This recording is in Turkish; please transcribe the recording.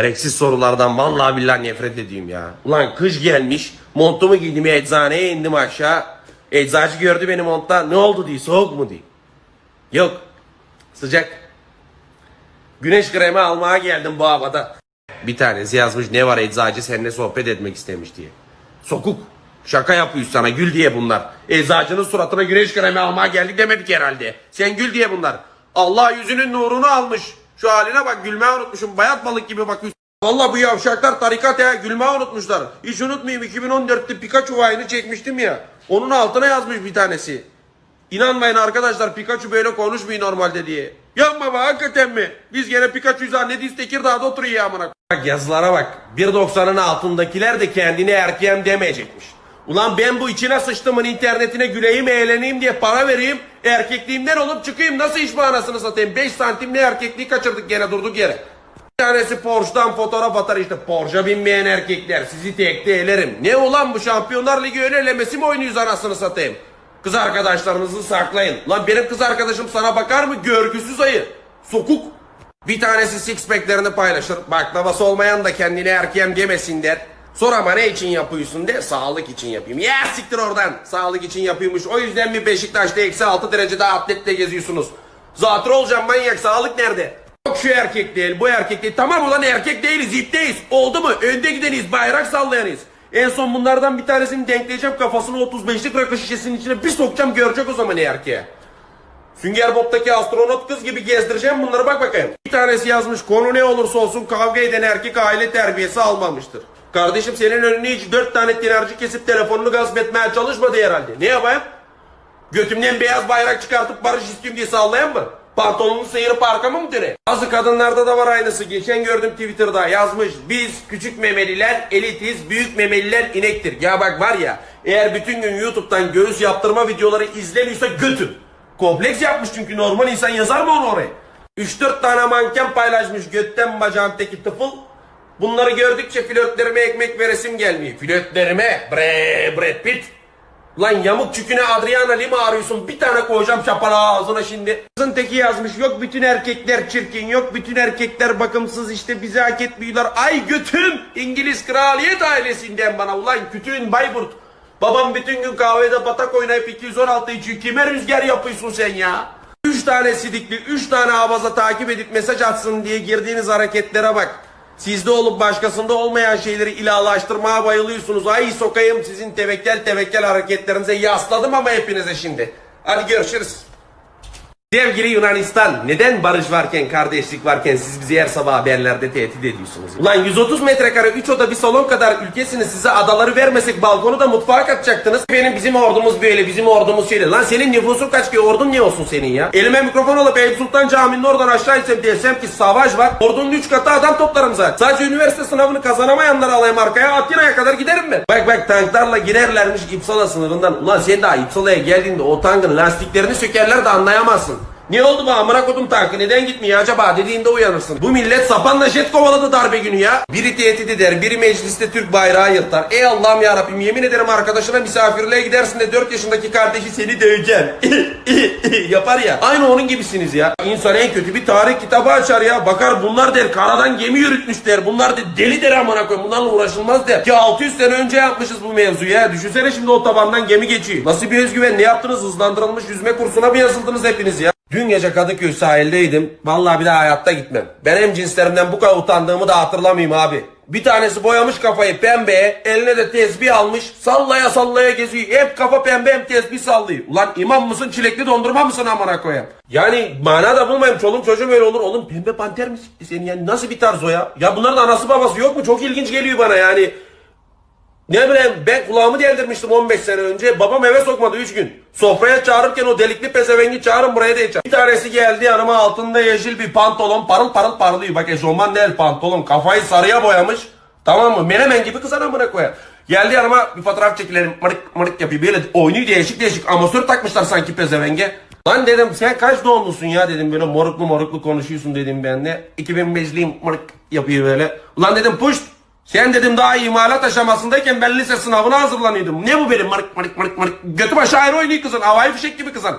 Gereksiz sorulardan vallahi billahi nefret ediyorum ya. Ulan kış gelmiş. Montumu giydim eczaneye indim aşağı. Eczacı gördü beni montta. Ne oldu diye soğuk mu diye. Yok. Sıcak. Güneş kremi almaya geldim bu havada. Bir tanesi yazmış ne var eczacı seninle sohbet etmek istemiş diye. Sokuk. Şaka yapıyor sana gül diye bunlar. Eczacının suratına güneş kremi almaya geldik demedik herhalde. Sen gül diye bunlar. Allah yüzünün nurunu almış. Şu haline bak gülmeyi unutmuşum. Bayat balık gibi bakıyorsun. Valla bu yavşaklar tarikat ya gülmeyi unutmuşlar. Hiç unutmayayım 2014'te Pikachu vayını çekmiştim ya. Onun altına yazmış bir tanesi. İnanmayın arkadaşlar Pikachu böyle konuşmuyor normalde diye. Yapma be hakikaten mi? Biz gene Pikachu'yu zannediyiz Tekirdağ'da oturuyor ya amına. Bak yazılara bak. 1.90'ın altındakiler de kendini erkeğim demeyecekmiş. Ulan ben bu içine sıçtımın internetine güleyim eğleneyim diye para vereyim. Erkekliğimden olup çıkayım nasıl iş manasını satayım. 5 santimli erkekliği kaçırdık gene durduk yere. Bir tanesi Porsche'dan fotoğraf atar işte Porsche binmeyen erkekler sizi tekte elerim. Ne ulan bu Şampiyonlar Ligi ön elemesi mi oynuyoruz anasını satayım? Kız arkadaşlarınızı saklayın. Lan benim kız arkadaşım sana bakar mı? Görgüsüz ayı. Sokuk. Bir tanesi six pack'lerini paylaşır. Baklavası olmayan da kendine erkeğim demesin der. Sonra ama ne için yapıyorsun de sağlık için yapayım. Ya siktir oradan. Sağlık için yapıyormuş. O yüzden mi Beşiktaş'ta eksi 6 derecede atletle geziyorsunuz? Zatür olacağım manyak. Sağlık nerede? Yok şu erkek değil bu erkek değil. Tamam ulan erkek değiliz ipteyiz. Oldu mu? Önde gideniyiz bayrak sallayanıyız. En son bunlardan bir tanesini denkleyeceğim kafasını 35'lik rakı şişesinin içine bir sokacağım görecek o zaman erkeğe. Sünger Bob'taki astronot kız gibi gezdireceğim bunları bak bakayım. Bir tanesi yazmış konu ne olursa olsun kavga eden erkek aile terbiyesi almamıştır. Kardeşim senin önüne hiç dört tane tinerci kesip telefonunu gasp etmeye çalışmadı herhalde. Ne yapayım? Götümden beyaz bayrak çıkartıp barış istiyorum diye sallayan mı? Pantolonunu sıyırıp arkama mı dire? Bazı kadınlarda da var aynısı. Geçen gördüm Twitter'da yazmış. Biz küçük memeliler elitiz, büyük memeliler inektir. Ya bak var ya eğer bütün gün YouTube'dan göğüs yaptırma videoları izleniyorsa götür. Kompleks yapmış çünkü normal insan yazar mı onu oraya? 3-4 tane manken paylaşmış götten bacağın teki tıfıl. Bunları gördükçe flörtlerime ekmek veresim gelmiyor. Flörtlerime bre Brad Pitt. Lan yamuk çüküne Adriana Lima arıyorsun. Bir tane koyacağım şapara ağzına şimdi. Kızın teki yazmış. Yok bütün erkekler çirkin. Yok bütün erkekler bakımsız. işte bizi hak etmiyorlar. Ay götüm. İngiliz kraliyet ailesinden bana. Ulan kütüğün Bayburt. Babam bütün gün kahvede batak oynayıp 216 içiyor. Kime rüzgar yapıyorsun sen ya? Üç tane sidikli, üç tane abaza takip edip mesaj atsın diye girdiğiniz hareketlere bak. Sizde olup başkasında olmayan şeyleri ilahlaştırmaya bayılıyorsunuz. Ay sokayım sizin tevekkel tevekkel hareketlerinize yasladım ama hepinize şimdi. Hadi görüşürüz. Sevgili Yunanistan, neden barış varken, kardeşlik varken siz bizi her sabah haberlerde tehdit ediyorsunuz? Ulan 130 metrekare 3 oda bir salon kadar ülkesiniz size adaları vermesek balkonu da mutfağa katacaktınız. Benim bizim ordumuz böyle, bizim ordumuz şöyle. Lan senin nüfusun kaç ki ordun ne olsun senin ya? Elime mikrofon alıp Eyüp Sultan Camii'nin oradan aşağı insem desem ki savaş var. Ordunun 3 katı adam toplarım zaten. Sadece üniversite sınavını kazanamayanları alayım arkaya Atina'ya kadar giderim ben. Bak bak tanklarla girerlermiş İpsala sınırından. Ulan sen daha İpsala'ya geldiğinde o tankın lastiklerini sökerler de anlayamazsın. Ne oldu bu amına kodum tankı neden gitmiyor acaba dediğinde uyanırsın. Bu millet sapanla jet kovaladı darbe günü ya. Biri tehdit eder, biri mecliste Türk bayrağı yırtar. Ey Allah'ım ya Rabbim yemin ederim arkadaşına misafirliğe gidersin de 4 yaşındaki kardeşi seni döveceğim. Yapar ya. Aynı onun gibisiniz ya. İnsan en kötü bir tarih kitabı açar ya. Bakar bunlar der karadan gemi yürütmüşler. Bunlar der deli der amına koyayım. Bunlarla uğraşılmaz der. Ki 600 sene önce yapmışız bu mevzuyu ya. Düşünsene şimdi o tabandan gemi geçiyor. Nasıl bir özgüven ne yaptınız? Hızlandırılmış yüzme kursuna mı yazıldınız hepiniz ya? Dün gece Kadıköy sahildeydim. Vallahi bir daha hayatta gitmem. Ben hem cinslerimden bu kadar utandığımı da hatırlamayayım abi. Bir tanesi boyamış kafayı pembeye, eline de tesbih almış, sallaya sallaya geziyor. Hep kafa pembe hem tesbih sallıyor. Ulan imam mısın, çilekli dondurma mısın amına koyayım? Yani mana da bulmayayım, çoluk çocuğum öyle olur. Oğlum pembe panter mi sikti seni yani? Nasıl bir tarz o ya? Ya bunların anası babası yok mu? Çok ilginç geliyor bana yani. Ne bileyim ben kulağımı deldirmiştim 15 sene önce. Babam eve sokmadı 3 gün. Sofraya çağırırken o delikli pezevengi çağırın buraya da içer. Bir tanesi geldi yanıma altında yeşil bir pantolon parıl parıl parlıyor. Bak eşofman değil pantolon. Kafayı sarıya boyamış. Tamam mı? Menemen gibi kız anamına koyar. Geldi yanıma bir fotoğraf çekilelim. Mırık mırık yapıyor. Böyle oynuyor değişik değişik. Amatör takmışlar sanki pezevenge. Lan dedim sen kaç doğumlusun ya dedim böyle moruklu moruklu konuşuyorsun dedim ben de. 2005'liyim mırık yapıyor böyle. Ulan dedim puşt. Sen dedim daha imalat aşamasındayken ben lise sınavına hazırlanıyordum. Ne bu benim mırık mırık mırık mırık. Götüm aşağı oynuyor kızın. Havai fişek gibi kızın.